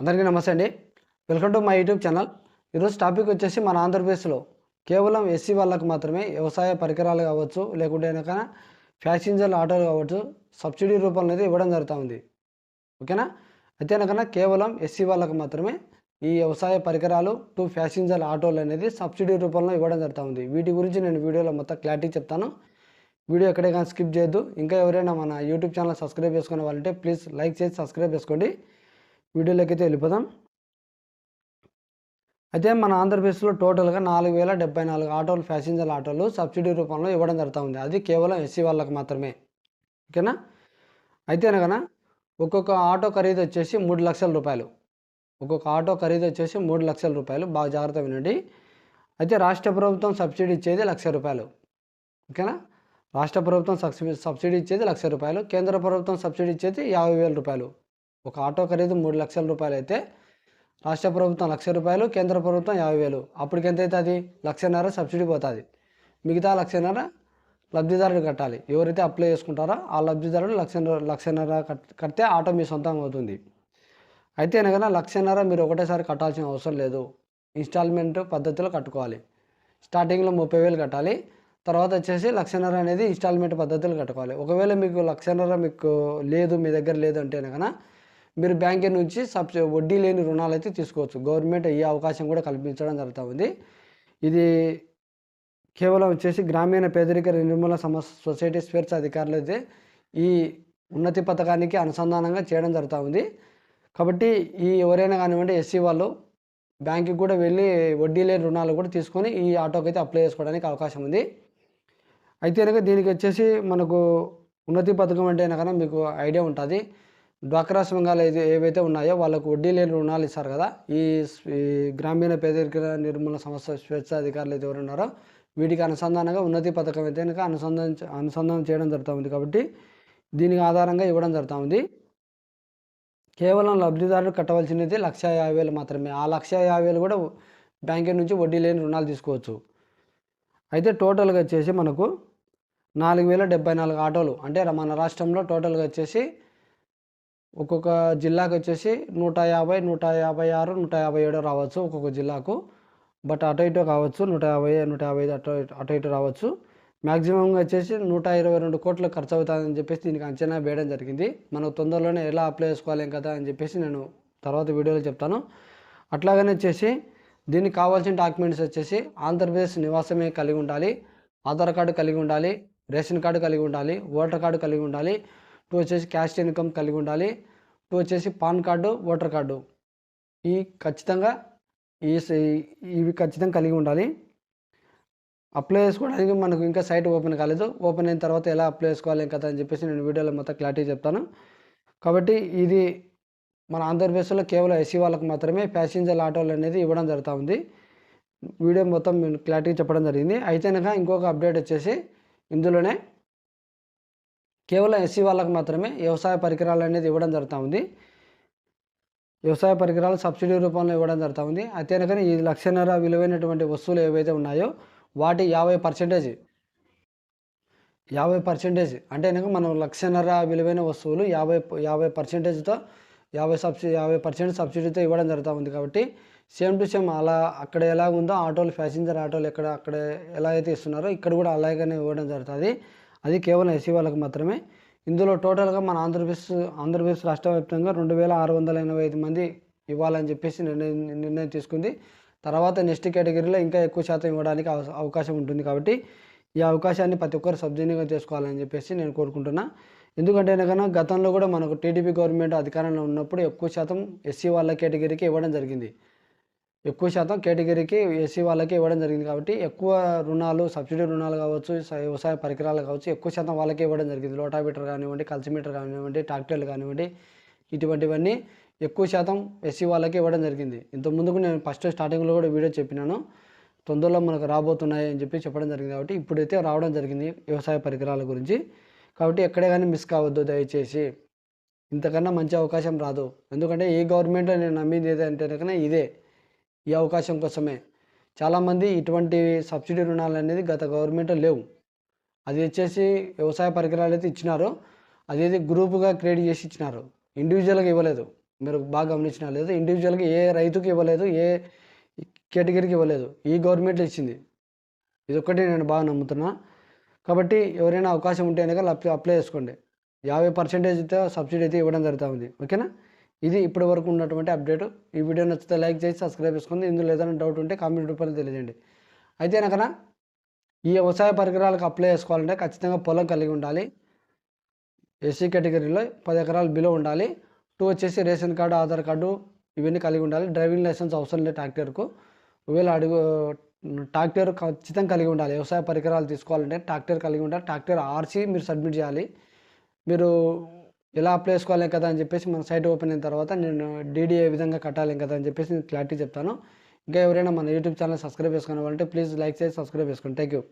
అందరికీ నమస్తే అండి. Welcome to my YouTube channel. ఈరోజు టాపిక్ వచ్చేసి మన ఆంధ్రప్రదేశ్లో కేవలం ఎస్సీ వాళ్ళకు మాత్రమే వ్యవసాయ పరికరాలు కావచ్చు లేకుంటే కనుక ప్యాసింజర్ల ఆటోలు కావచ్చు సబ్సిడీ రూపంలో అయితే ఇవ్వడం జరుగుతూ ఉంది ఓకేనా? అయితే కనుక కేవలం ఎస్సీ వాళ్ళకు మాత్రమే ఈ వ్యవసాయ పరికరాలు టు ప్యాసింజర్ల ఆటోలు అనేది సబ్సిడీ రూపంలో ఇవ్వడం జరుగుతూ ఉంది వీటి గురించి నేను వీడియోలో మొత్తం క్లారిటీ చెప్తాను. వీడియో ఎక్కడే కానీ స్కిప్ చేయొద్దు. ఇంకా ఎవరైనా మన యూట్యూబ్ ఛానల్ సబ్స్క్రైబ్ చేసుకునే వాళ్ళంటే ప్లీజ్ లైక్ చేసి సబ్స్క్రైబ్ చేసుకోండి. వీడియోలోకి అయితే వెళ్ళిపోదాం. అయితే మన ఆంధ్రప్రదేశ్లో టోటల్గా నాలుగు వేల డెబ్బై నాలుగు ఆటోలు ప్యాసింజర్ ఆటోలు సబ్సిడీ రూపంలో ఇవ్వడం జరుగుతూ ఉంది అది కేవలం ఎస్సీ వాళ్ళకి మాత్రమే. ఓకేనా? అయితే అనగా ఒక్కొక్క ఆటో ఖరీదు వచ్చేసి మూడు లక్షల రూపాయలు. ఒక్కొక్క ఆటో ఖరీదు వచ్చేసి మూడు లక్షల రూపాయలు. బాగా జాగ్రత్త వినండి. అయితే రాష్ట్ర ప్రభుత్వం సబ్సిడీ ఇచ్చేది లక్ష రూపాయలు. ఓకేనా? రాష్ట్ర ప్రభుత్వం సబ్సిడీ సబ్సిడీ ఇచ్చేది లక్ష రూపాయలు. కేంద్ర ప్రభుత్వం సబ్సిడీ ఇచ్చేది యాభై వేల రూపాయలు. ఒక ఆటో ఖరీదు మూడు లక్షల రూపాయలు అయితే రాష్ట్ర ప్రభుత్వం లక్ష రూపాయలు కేంద్ర ప్రభుత్వం యాభై వేలు. అప్పటికి ఎంత అవుతుంది లక్షన్నర సబ్సిడీ పోతుంది. మిగతా లక్షన్నర లబ్ధిదారుడు కట్టాలి. ఎవరైతే అప్లై చేసుకుంటారో ఆ లబ్ధిదారుడు లక్షన్నర లక్షన్నర కట్- కడితే ఆటో మీ సొంతం అవుతుంది. అయితే అనగా లక్షన్నర మీరు ఒకటేసారి కట్టాల్సిన అవసరం లేదు. ఇన్స్టాల్మెంట్ పద్ధతిలో కట్టుకోవాలి. స్టార్టింగ్లో ముప్పై వేలు కట్టాలి. తర్వాత వచ్చేసి లక్షన్నర అనేది ఇన్స్టాల్మెంట్ పద్ధతిలో కట్టుకోవాలి. ఒకవేళ మీకు లక్షన్నర మీకు లేదు మీ దగ్గర లేదు అంటే కనుక మీరు బ్యాంక్ నుంచి సబ్సి వడ్డీ లేని రుణాలు అయితే తీసుకోవచ్చు. గవర్నమెంట్ ఈ అవకాశం కూడా కల్పించడం జరుగుతూ ఉంది. ఇది కేవలం వచ్చేసి గ్రామీణ పేదరిక నిర్మూలన సమస్య సొసైటీ స్వేచ్ఛ అధికారులు అయితే ఈ ఉన్నతి పథకానికి అనుసంధానంగా చేయడం జరుగుతూ ఉంది. కాబట్టి ఈ ఎవరైనా కానివ్వండి ఎస్సీ వాళ్ళు బ్యాంకుకి కూడా వెళ్ళి వడ్డీ లేని రుణాలు కూడా తీసుకొని ఈ ఆటోకి అయితే అప్లై చేసుకోవడానికి అవకాశం ఉంది. అయితే కనుక దీనికి వచ్చేసి మనకు ఉన్నతి పథకం అంటే కనుక మీకు ఐడియా ఉంటుంది. డ్వాక్రా సంఘాలు ఏది ఏవైతే ఉన్నాయో వాళ్ళకు వడ్డీ లేని రుణాలు ఇస్తారు కదా. ఈ గ్రామీణ పేదరిక నిర్మూలన సంస్థ స్వేచ్ఛ అధికారులు అయితే ఎవరు ఉన్నారో వీటికి అనుసంధానంగా ఉన్నతి పథకం అయితే కనుక అనుసంధానం అనుసంధానం చేయడం జరుగుతూ ఉంది కాబట్టి దీనికి ఆధారంగా ఇవ్వడం జరుగుతూ ఉంది కేవలం లబ్ధిదారులు కట్టవలసినది లక్ష యాభై వేలు మాత్రమే. ఆ లక్ష యాభై వేలు కూడా బ్యాంకు నుంచి వడ్డీ లేని రుణాలు తీసుకోవచ్చు. అయితే టోటల్గా వచ్చేసి మనకు నాలుగు వేల డెబ్బై నాలుగు ఆటోలు అంటే మన రాష్ట్రంలో టోటల్గా వచ్చేసి ఒక్కొక్క జిల్లాకు వచ్చేసి నూట యాభై నూట యాభై ఆరు నూట యాభై ఏడు రావచ్చు ఒక్కొక్క జిల్లాకు. బట్ అటు ఇటు కావచ్చు నూట యాభై నూట యాభై ఐదు అటు అటు ఇటు రావచ్చు. మ్యాక్సిమంగా వచ్చేసి నూట ఇరవై రెండు కోట్లు ఖర్చు అవుతుందని చెప్పేసి దీనికి అంచనా వేయడం జరిగింది. మనకు తొందరలోనే ఎలా అప్లై చేసుకోవాలి కదా అని చెప్పేసి నేను తర్వాత వీడియోలో చెప్తాను. అట్లాగనే వచ్చేసి దీనికి కావాల్సిన డాక్యుమెంట్స్ వచ్చేసి ఆంధ్రప్రదేశ్ నివాసమే కలిగి ఉండాలి ఆధార్ కార్డు కలిగి ఉండాలి రేషన్ కార్డు కలిగి ఉండాలి ఓటర్ కార్డు కలిగి ఉండాలి టూ వచ్చేసి క్యాస్ట్ ఇన్కమ్ కలిగి ఉండాలి. టూ వచ్చేసి పాన్ కార్డు ఓటర్ కార్డు. ఈ ఖచ్చితంగా ఈ ఇవి ఖచ్చితంగా కలిగి ఉండాలి. అప్లై చేసుకోవడానికి మనకు ఇంకా సైట్ ఓపెన్ కాలేదు. ఓపెన్ అయిన తర్వాత ఎలా అప్లై చేసుకోవాలి కదా అని చెప్పేసి నేను వీడియోలో మొత్తం క్లారిటీ చెప్తాను. కాబట్టి ఇది మన ఆంధ్రప్రదేశ్లో కేవలం ఎస్సీ వాళ్ళకి మాత్రమే ప్యాసింజర్ ఆటోలు అనేది ఇవ్వడం జరుగుతూ ఉంది. వీడియో మొత్తం నేను క్లారిటీ చెప్పడం జరిగింది. అయితే కనుక ఇంకొక అప్డేట్ వచ్చేసి ఇందులోనే కేవలం ఎస్సీ వాళ్ళకు మాత్రమే వ్యవసాయ పరికరాలు అనేది ఇవ్వడం జరుగుతూ ఉంది. వ్యవసాయ పరికరాలు సబ్సిడీ రూపంలో ఇవ్వడం జరుగుతూ ఉంది. అయితే ఈ లక్షన్నర విలువైనటువంటి వస్తువులు ఏవైతే ఉన్నాయో వాటి యాభై పర్సెంటేజ్ యాభై పర్సెంటేజ్ అంటే కనుక మనం లక్షన్నర విలువైన వస్తువులు యాభై యాభై పర్సెంటేజ్తో యాభై సబ్సిడీ యాభై పర్సెంట్ సబ్సిడీతో ఇవ్వడం జరుగుతూ ఉంది కాబట్టి సేమ్ టు సేమ్ అలా అక్కడ ఎలా ఉందో ఆటోలు ప్యాసింజర్ ఆటోలు ఎక్కడ అక్కడ ఎలా అయితే ఇస్తున్నారో ఇక్కడ కూడా అలాగనే ఇవ్వడం జరుగుతుంది. అది కేవలం ఎస్సీ వాళ్ళకి మాత్రమే. ఇందులో టోటల్గా మన ఆంధ్రప్రదేశ్ ఆంధ్రప్రదేశ్ రాష్ట్ర వ్యాప్తంగా రెండు వేల ఆరు వందల ఎనభై ఐదు మంది ఇవ్వాలని చెప్పేసి నిర్ణయం నిర్ణయం తీసుకుంది. తర్వాత నెక్స్ట్ కేటగిరీలో ఇంకా ఎక్కువ శాతం ఇవ్వడానికి అవ- అవకాశం ఉంటుంది కాబట్టి ఈ అవకాశాన్ని ప్రతి ఒక్కరు సద్వినియోగం చేసుకోవాలని చెప్పేసి నేను కోరుకుంటున్నా. ఎందుకంటే కన్నా గతంలో కూడా మనకు టీడీపీ గవర్నమెంట్ అధికారంలో ఉన్నప్పుడు ఎక్కువ శాతం ఎస్సీ వాళ్ళ కేటగిరీకి ఇవ్వడం జరిగింది. ఎక్కువ శాతం కేటగిరీకి ఎస్సీ వాళ్ళకి ఇవ్వడం జరిగింది కాబట్టి ఎక్కువ రుణాలు సబ్సిడీ రుణాలు కావచ్చు వ్యవసాయ పరికరాలు కావచ్చు ఎక్కువ శాతం వాళ్ళకి ఇవ్వడం జరిగింది. లోటామీటర్ కానివ్వండి కల్సిమీటర్ కానివ్వండి ట్రాక్టర్లు కానివ్వండి ఇటువంటివన్నీ ఎక్కువ శాతం ఎస్సీ వాళ్ళకి ఇవ్వడం జరిగింది. ఇంతకుముందుకు నేను ఫస్ట్ స్టార్టింగ్లో కూడా వీడియో చెప్పినాను. తొందరలో మనకు రాబోతున్నాయి అని చెప్పి చెప్పడం జరిగింది కాబట్టి ఇప్పుడైతే రావడం జరిగింది వ్యవసాయ పరికరాల గురించి. కాబట్టి ఎక్కడే కానీ మిస్ కావద్దు దయచేసి. ఇంతకన్నా మంచి అవకాశం రాదు. ఎందుకంటే ఈ గవర్నమెంట్లో నేను నమ్మింది ఏదంటే కనుక ఇదే. ఈ అవకాశం కోసమే. చాలామంది ఇటువంటి సబ్సిడీ రుణాలు అనేది గత గవర్నమెంట్ లేవు. అది వచ్చేసి వ్యవసాయ పరికరాలు అయితే ఇచ్చినారు అదేది గ్రూపుగా క్రియేట్ చేసి ఇచ్చినారు ఇండివిజువల్గా ఇవ్వలేదు. మీరు బాగా గమనించిన లేదు ఇండివిజువల్గా ఏ రైతుకి ఇవ్వలేదు ఏ కేటగిరీకి ఇవ్వలేదు ఈ గవర్నమెంట్ ఇచ్చింది. ఇది ఒక్కటి నేను బాగా నమ్ముతున్నా. కాబట్టి ఎవరైనా అవకాశం ఉంటే కనుక అప్లై అప్లై చేసుకోండి. యాభై పర్సెంటేజ్ అయితే సబ్సిడీ అయితే ఇవ్వడం జరుగుతూ ఉంది. ఓకేనా? ఇది ఇప్పటి వరకు ఉన్నటువంటి అప్డేట్. ఈ వీడియో నచ్చితే లైక్ చేసి సబ్స్క్రైబ్ చేసుకోండి ఇందులో ఏదైనా డౌట్ ఉంటే కామెంట్ రూపంలో తెలియజేయండి. అయితే కనుక ఈ వ్యవసాయ పరికరాలకు అప్లై చేసుకోవాలంటే ఖచ్చితంగా పొలం కలిగి ఉండాలి. ఎస్సీ కేటగిరీలో పది ఎకరాలు బిలో ఉండాలి. టూ వచ్చేసి రేషన్ కార్డు ఆధార్ కార్డు ఇవన్నీ కలిగి ఉండాలి. డ్రైవింగ్ లైసెన్స్ అవసరం లేదు ట్రాక్టర్కు. ఒకవేళ అడుగు ట్రాక్టర్ ఖచ్చితంగా కలిగి ఉండాలి. వ్యవసాయ పరికరాలు తీసుకోవాలంటే ట్రాక్టర్ కలిగి ఉండాలి. ట్రాక్టర్ ఆర్సీ మీరు సబ్మిట్ చేయాలి. మీరు ఎలా అప్లై చేసుకోవాలి కదా అని చెప్పేసి మన సైట్ ఓపెన్ అయిన తర్వాత నేను డీడీ ఏ విధంగా కట్టాలి కదా అని చెప్పేసి నేను క్లారిటీ చెప్తాను. ఇంకా ఎవరైనా మన యూట్యూబ్ ఛానల్ సబ్స్క్రైబ్ చేసుకోవాలంటే ప్లీజ్ లైక్ చేసి సబ్స్క్రైబ్ చేసుకోండి. Thank you